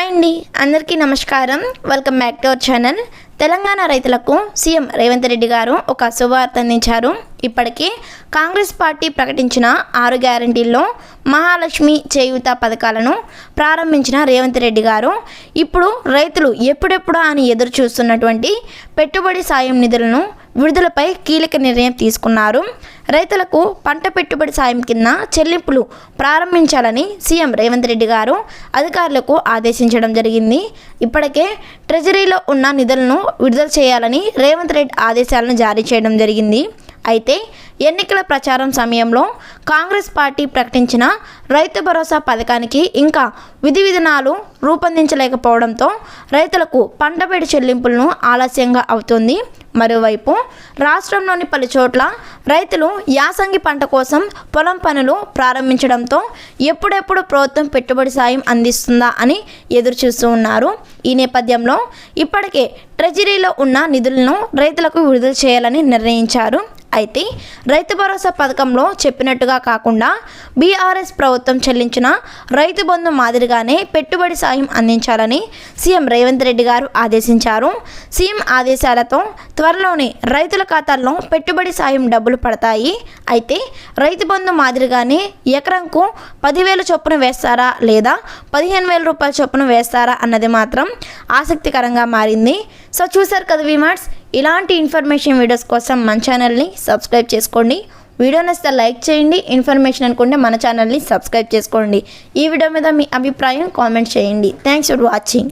Hi అండి. అందరికీ నమస్కారం. Welcome back to our channel Telangana రైతులకు సీఎం రేవంత్ రెడ్డి గారు ఒక శుభవార్త అందించారు. ఇప్పటికే కాంగ్రెస్ పార్టీ ప్రకటించిన ఆరు గ్యారంటీల్లో మహాలక్ష్మి చేయూత పథకాలను ప్రారంభించిన రేవంత్ రెడ్డి గారు ఇప్పుడు రైతులు ఎప్పుడెప్పుడా అని ఎదురు చూస్తున్నటువంటి పెట్టుబడి సాయం నిధులను విడుదలపై కీలక నిర్ణయం తీసుకున్నారు. రైతులకు పంట పెట్టుబడి సాయం కింద చెల్లింపులు ప్రారంభించాలని సీఎం రేవంత్ రెడ్డి గారు అధికారులకు ఆదేశించడం జరిగింది. ఇప్పటికే ట్రెజరీలో ఉన్న నిధులను విడుదల చేయాలని రేవంత్ రెడ్డి ఆదేశాలను జారీ చేయడం జరిగింది. అయితే ఎన్నికల ప్రచారం సమయంలో కాంగ్రెస్ పార్టీ ప్రకటించిన రైతు భరోసా పథకానికి ఇంకా విధి విధానాలు రూపొందించలేకపోవడంతో రైతులకు పంటపేటి చెల్లింపులను ఆలస్యంగా అవుతుంది. మరోవైపు రాష్ట్రంలోని పలు చోట్ల రైతులు యాసంగి పంట కోసం పొలం పనులు ప్రారంభించడంతో ఎప్పుడెప్పుడు ప్రభుత్వం పెట్టుబడి సాయం అందిస్తుందా అని ఎదురుచూస్తూ ఉన్నారు. ఈ నేపథ్యంలో ఇప్పటికే ట్రెజరీలో ఉన్న నిధులను రైతులకు విడుదల చేయాలని నిర్ణయించారు. అయితే రైతు భరోసా పథకంలో చెప్పినట్టుగా కాకుండా బీఆర్ఎస్ ప్రభుత్వం చెల్లించిన రైతు బంధు మాదిరిగానే పెట్టుబడి సాయం అందించాలని సీఎం రేవంత్ రెడ్డి గారు ఆదేశించారు. సీఎం ఆదేశాలతో త్వరలోనే రైతుల ఖాతాల్లో పెట్టుబడి సాయం డబ్బులు పడతాయి. అయితే రైతు బంధు మాదిరిగానే ఎకరంకు పదివేల చొప్పున వేస్తారా లేదా పదిహేను వేల రూపాయల చొప్పున వేస్తారా అన్నది మాత్రం ఆసక్తికరంగా మారింది. సో చూసారు కదా విమార్ట్స్ ఇలాంటి ఇన్ఫర్మేషన్ వీడియోస్ కోసం మన ఛానల్ని సబ్స్క్రైబ్ చేసుకోండి. వీడియో నచ్చితే లైక్ చేయండి. ఇన్ఫర్మేషన్ అనుకుంటే మన ఛానల్ని సబ్స్క్రైబ్ చేసుకోండి. ఈ వీడియో మీద మీ అభిప్రాయం కామెంట్ చేయండి. Thanks for watching